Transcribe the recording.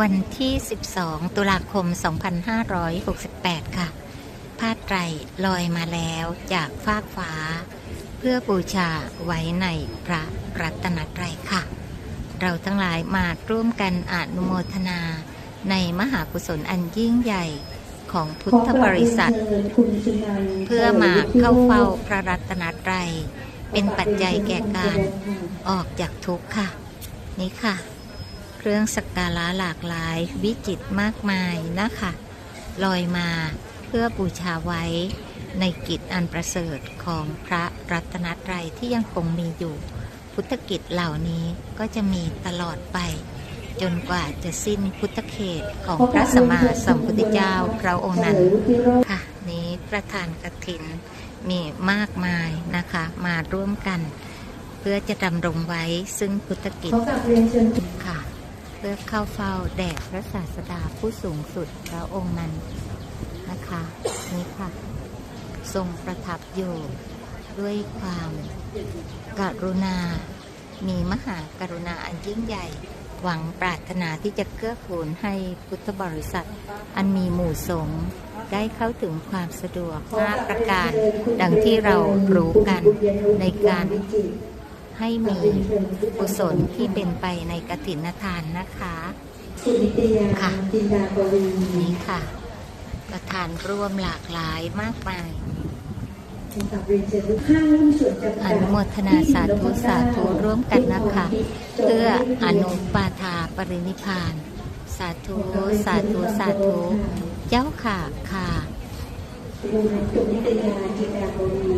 วันที่ 12 ตุลาคม 2568 ค่ะ ผ้าไตรลอยมาแล้วจากฟากฟ้า เพื่อบูชาไว้ในพระรัตนตรัยค่ะ เราทั้งหลายมาร่วมกันอนุโมทนา ในมหากุศลอันยิ่งใหญ่ของพุทธบริษัท เพื่อมาเข้าเฝ้าพระรัตนตรัย เป็นปัจจัยแก่การออกจากทุกข์ค่ะ นี่ค่ะ เครื่องสักการะหลากหลายวิจิตรมากมายนะคะลอยมาเพื่อบูชาไว้ในกิจอันประเสริฐของพระรัตนตรัยที่ยังคงมีอยู่ พุทธกิจเหล่านี้ก็จะมีตลอดไป จนกว่าจะสิ้นพุทธเขตของพระสมมาสัมพุทธเจ้าพระองค์นั้นค่ะ นี้ประธานกฐินมีมากมายนะคะ มาร่วมกัน เพื่อจะดำรงไว้ซึ่งพุทธกิจขอกลับเรียนเชิญค่ะ พื่อเข้าเฝ้าแด่พระศาสดาผู้สูงสุดพระองค์นั้นนะคะ นี่ค่ะ ทรงประทับอยู่ด้วยความกรุณา มีมหากรุณาอันยิ่งใหญ่ หวังปรารถนาที่จะเกื้อกูลให้พุทธบริษัท อันมีหมู่สงฆ์ได้เข้าถึงความสะดวกห้าประการ ดังที่เรารู้กันในการ ให้มีกุศลที่เป็นไปในกฐินทานนะคะคุณนิตยาค่ะจินดากวีนี่ค่ะ ประทานร่วมหลากหลายมากมายขอกลับเรียนเชิญทุกห้างหุ้นส่วนจำกัอดนุโมทนาสาธุสาธุร่วมกันนะคะ เพื่ออนุปาทาปรินิพพาน สาธุสาธุสาธุ เจ้าค่ะค่ะคุณนิตยาจินดากวี